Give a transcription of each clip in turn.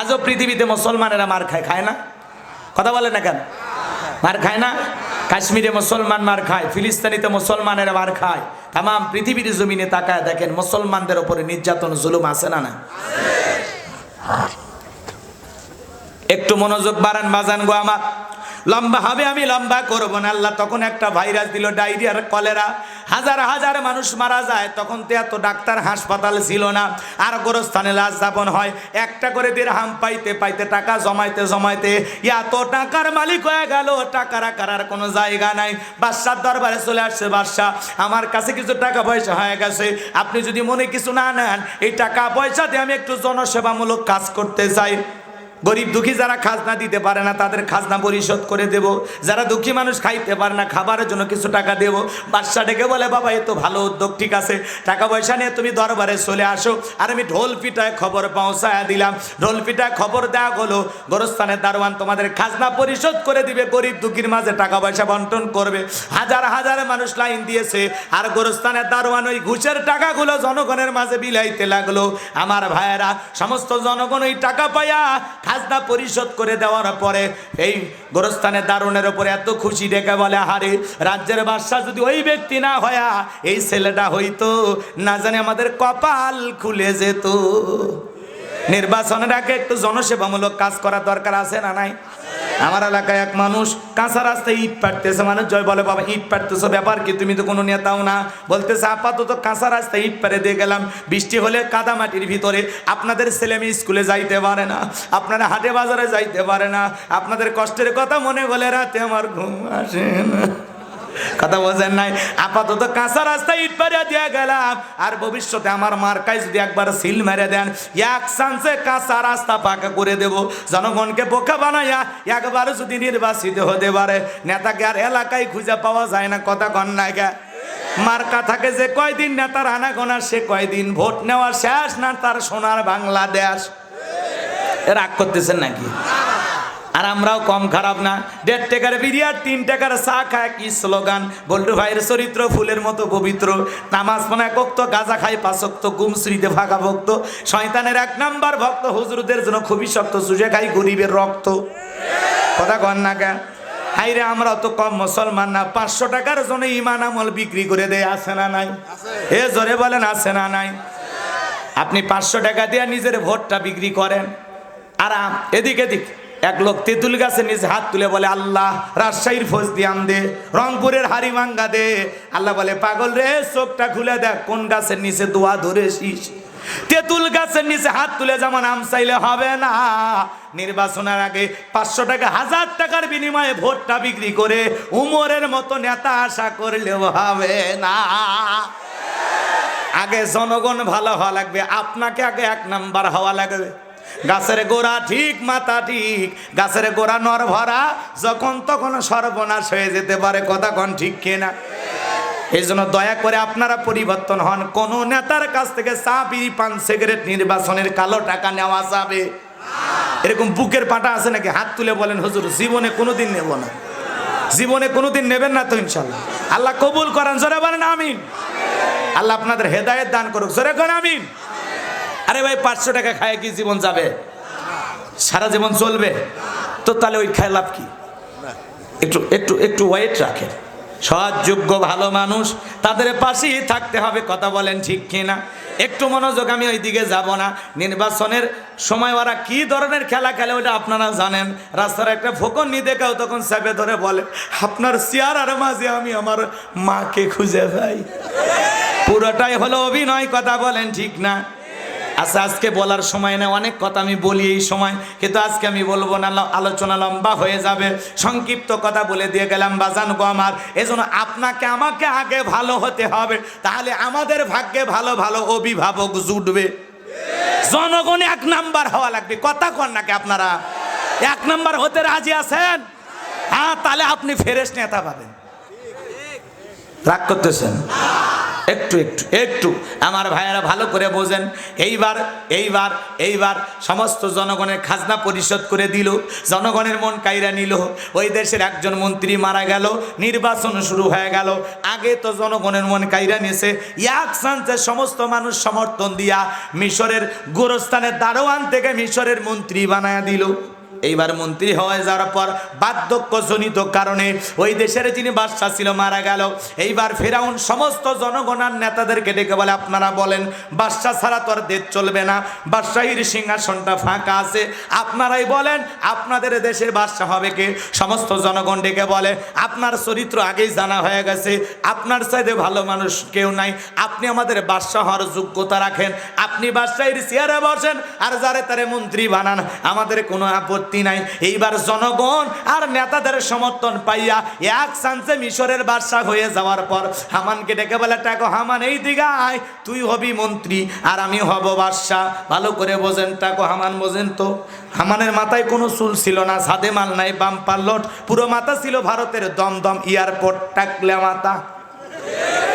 আজও পৃথিবীতে মুসলমানেরা মার খায় খায় না? কথা বলে না কেন? মার খায় না? কাশ্মীরে মুসলমান মার খায়, ফিলিস্তানিতে মুসলমানেরা মার খায়। তাম পৃথিবীর জমিনে তাকায় দেখেন মুসলমানদের ওপরে নির্যাতন, জুলুম আছে না না? একটু মনোযোগ বাড়ান বাজান গো আমার। লম্বা হবে, আমি লম্বা করব না। আল্লাহ তখন একটা ভাইরাস দিল, ডায়রিয়ার কলেরা। হাজার হাজার মানুষ মারা যায়, তখন তো এত ডাক্তার হাসপাতাল ছিল না। আর গোরস্থানে লাশ যাপন হয়, একটা করে দিয়ে হাম পাইতে পাইতে, টাকা জমাইতে জমাইতে এত টাকার মালিক হয়ে গেল। টাকা রাখার আর কোনো জায়গা নাই। বাদশার দরবারে চলে আসছে, বাদশাহ, আমার কাছে কিছু টাকা পয়সা হয়ে গেছে। আপনি যদি মনে কিছু না নেন, এই টাকা পয়সা দিয়ে আমি একটু জনসেবামূলক কাজ করতে চাই। গরিব দুঃখী যারা খাজনা দিতে পারে না, তাদের খাজনা পরিশোধ করে দেব। যারা দুঃখী মানুষ খাইতে পারে না, খাবারের জন্য কিছু টাকা দেব। বাদশা ডেকে বলে, বাবা, এ তো ভালো উদ্যোগ, ঠিক আছে। টাকা পয়সা নিয়ে তুমি দরবারে চলে আসো। আর আমি ঢোল পিটায় খবর পৌঁছায় দিলাম। ঢোল পিটায় খবর দেওয়া হলো, গোরস্থানের দারোয়ান তোমাদের খাজনা পরিশোধ করে দিবে। গরিব দুঃখীর মাঝে টাকা পয়সা বন্টন করবে। হাজার হাজার মানুষ লাইন দিয়েছে। আর গোরস্থানের দারোয়ান ওই ঘুষের টাকাগুলো জনগণের মাঝে বিলাইতে লাগল। আমার ভাইয়েরা, সমস্ত জনগণ ওই টাকা পাইয়া খাজনা পরিশোধ করে দেওয়ার পরে এই গোরস্থানের দারুণের উপরে এত খুশি ডেকে বলে হারে রাজ্যের বাদশাহ যদি ওই ব্যক্তি না হয়া, এই ছেলেটা হইতো, না জানি আমাদের কপাল খুলে যেত। নির্বাচনের আগে একটু জনসেবামূলক কাজ করা দরকার আছে না নাই? আমার এলাকায় এক মানুষ কাঁচা রাস্তায় ইট পাটতেছে মানুষ জয় বলে, বাবা, ইট পাটতেছো ব্যাপার কি? তুমি তো কোনো নেতাও না। বলতেছে, আপাতত কাঁচা রাস্তায় ইট পারে দিয়ে গেলাম। বৃষ্টি হলে কাদা মাটির ভিতরে আপনাদের ছেলে মেয়ে স্কুলে যাইতে পারে না, আপনারা হাটে বাজারে যাইতে পারে না। আপনাদের কষ্টের কথা মনে বলে রাতে আমার ঘুম আসে না। কথা বোঝেন নাই? আপাতত কাঁচা রাস্তায় ইট পারিয়া দিয়ে গেলাম। আর ভবিষ্যতে আমার মার্কায় যদি একবার সিল মেরে দেন, এক চান্সে কাঁচা রাস্তা পাকা করে দেব। জনগণকে বোকা বানাইয়া একবার যদি নির্বাচিত হতে পারে, নেতাকে আর এলাকায় খুঁজে পাওয়া যায় না, কথা না গে মার্কা থাকে যে কয়দিন নেতার আনাগোনা, সে কয়দিন ভোট নেওয়া শেষ না তার সোনার বাংলাদেশ? রাগ করতেছেন নাকি? আর আমরাও কম খারাপ না। দেড় টাকার বিরিয়ার তিন টাকার চা খায় কি স্লোগান? বল্টু ভাইয়ের চরিত্র ফুলের মতো পবিত্র। নামাজ পনা কক্ত গাজা খাই পাশক্ত গুম শ্রীতে ভাগা ভক্ত। শয়তানের এক নাম্বার ভক্ত হুজুরদের জন্য খুবই শক্ত সুজে খাই গরিবের রক্ত। কথা কন না কেন? হাইরে আমরা তো কম মুসলমান না। পাঁচশো টাকার জন্য ইমান আমল বিক্রি করে দেয় আছে না নাই? এ জোরে বলেন আছে না নাই? আপনি পাঁচশো টাকা দিয়ে নিজের ভোটটা বিক্রি করেন। আরাম এদিক এদিক। এক লোক তেঁতুল গাছে নিচে হাত তুলে বলে, আল্লাহ, রাজশাহীর ফৌজ দিয়াম দে, রংপুরের হারিমাঙ্গা দে। আল্লাহ বলে, পাগল রে, চোখটা খুলে দেখ, কোন গাছের নিচে দোয়া ধরেছিস? তেঁতুল গাছের নিচে হাত তুলে যেমন আম চাইলে হবে না। নির্বাচনের আগে পাঁচশো টাকা, হাজার টাকার বিনিময়ে ভোটটা বিক্রি করে উমরের মতো নেতা আশা করলেও হবে না। আগে জনগণ ভালো হওয়া লাগবে, আপনাকে আগে এক নাম্বার হওয়া লাগবে। গাছের গোড়া ঠিক, মাথা ঠিক। গাছের গোড়া নর ভরা, যখন তখন সর্বনাশ হয়ে যেতে পারে, কথা কন ঠিক কিনা? এই জন্য দয়া করে আপনারা পরিবর্তন হন। কোন নেতার কাছ থেকে চা, বিড়ি, পান, সিগারেট নির্বাচনের কালো টাকা নেওয়া যাবে। এরকম বুকের পাটা আছে নাকি? হাত তুলে বলেন, হুজুর, জীবনে কোনোদিন নেব না। জীবনে কোনোদিন নেবেন না তো, ইনশাল্লাহ। আল্লাহ কবুল করেন, জোরে বলেন, আমিন। আল্লাহ আপনাদের হেদায়েত দান করুক, জোরে করেন আমিন। আরে ভাই, পাঁচশো টাকা খায় কি জীবন যাবে? সারা জীবন চলবে? তো তাহলে ওই খায় লাভ কি? একটু একটু একটু ওয়েট রাখেন। সৎ, যোগ্য, ভালো মানুষ, তাদের পাশেই থাকতে হবে, কথা বলেন ঠিক কিনা? একটু মনোযোগ, আমি ওই দিকে যাব না। নির্বাচনের সময় ওরা কি ধরনের খেলা খেলে ওটা আপনারা জানেন। রাস্তার একটা ফোকন নিতে কেউ তখন চেপে ধরে বলে, আপনার চেয়ার আর মাঝে আমি আমার মাকে খুঁজে পাই। পুরোটাই হলো অভিনয়, কথা বলেন ঠিক না। আচ্ছা আজকে বলার সময় না, অনেক কথা আমি বলি এই সময়, কিন্তু আজকে আমি বলব না আলোচনা লম্বা হয়ে যাবে। সংক্ষিপ্ত কথা বলে দিয়ে গেলাম, বাজান গো আমার, এজন্য আপনাকে, আমাকে আগে ভালো হতে হবে, তাহলে আমাদের ভাগ্যে ভালো ভালো অভিভাবক জুটবে। জনগণ এক নাম্বার হওয়া লাগবে, কথা কন নাকি আপনারা। এক নাম্বার হতে রাজি আছেন? হ্যাঁ তাহলে আপনি ফেরেশ নেতা পাবেন। রাগ করতেছেন? একটু একটু একটু। আমার ভাইয়েরা ভালো করে বোঝেন। এইবার এইবার এইবার সমস্ত জনগণের খাজনা পরিশোধ করে দিল। জনগণের মন কাইরা নিল। ওই দেশের একজন মন্ত্রী মারা গেল। নির্বাচন শুরু হয়ে গেল। আগে তো জনগণের মন কাইরা নিয়েছে। এক চান্সে সমস্ত মানুষ সমর্থন দিয়া মিশরের গোরস্থানের দারোয়ান থেকে মিশরের মন্ত্রী বানায় দিল। এইবার মন্ত্রী হয়ে যাওয়ার পর বার্ধক্যজনিত কারণে ওই দেশের যিনি বাদশাহ ছিল, মারা গেল। এইবার ফেরাউন সমস্ত জনগণার নেতাদেরকে ডেকে বলে, আপনারা বলেন, বাদশাহ ছাড়া তো আর দেশ চলবে না। বাদশাহীর সিংহাসনটা ফাঁকা আছে। আপনারাই বলেন, আপনাদের দেশের বাদশাহ হবে কে? সমস্ত জনগণ ডেকে বলে, আপনার চরিত্র আগেই জানা হয়ে গেছে। আপনার চাইতে ভালো মানুষ কেউ নাই। আপনি আমাদের বাদশাহ হওয়ার যোগ্যতা রাখেন। আপনি বাদশাহীর চেয়ারে বসেন আর যারে তারে মন্ত্রী বানান। আমাদের কোনো আপত্তি নাই। এইবার জনগণ আর নেতাদের সমর্থন পাইয়া এক চান্সে মিশরের বাদশাহ হয়ে যাওয়ার পর হামানকে ডেকে বলে, টাকো হামান, এই দিগায় তুই হবি মন্ত্রী আর আমি হব বাদশাহ। ভালো করে বোঝেন, টাকো হামান, বোঝেন তো। হামানের মাথায় কোনো চুল ছিল না সাদে মাল নাই, বাম পাল্লট। পুরো মাথা ছিল ভারতের দমদম এয়ারপোর্ট, টাকলে মাথা।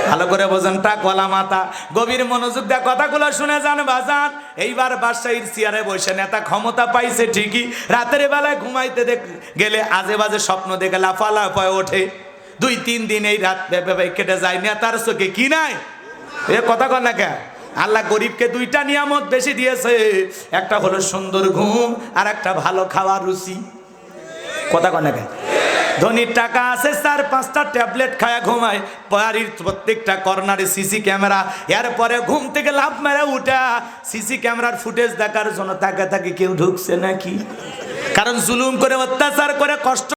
ভালো করে বোঝেন টাকওয়ালা মাথা গভীর মনোযোগ দেয় কথাগুলো শুনে যান বাজান। এইবার বাদশাহীর চেয়ারে বসে নেতা ক্ষমতা পাইছে ঠিকই। রাতের বেলায় ঘুমাইতে দেখ গেলে আজে বাজে স্বপ্ন দেখে লাফালাফায় ওঠে। দুই, তিন দিন এই রাত কেটে যায়, নেতার চোখে কি নাই? এ কথা কর না কে আল্লাহ গরিবকে দুইটা নিয়ামত বেশি দিয়েছে। একটা হলো সুন্দর ঘুম, আর একটা ভালো খাওয়ার রুচি। কথা কর না কে ধনির টাকা আছে চার পাঁচটা ট্যাবলেট খায়া ঘুমায়। বাড়ির প্রত্যেকটা কর্নারে সিসি ক্যামেরা। এরপরে ঘুম থেকে লাভ মেরে উঠা। সিসি ক্যামেরার ফুটেজ দেখার জন্য তাকে তাকে কেউ ঢুকছে নাকি? কারণ জুলুম করে অত্যাচার করে কষ্ট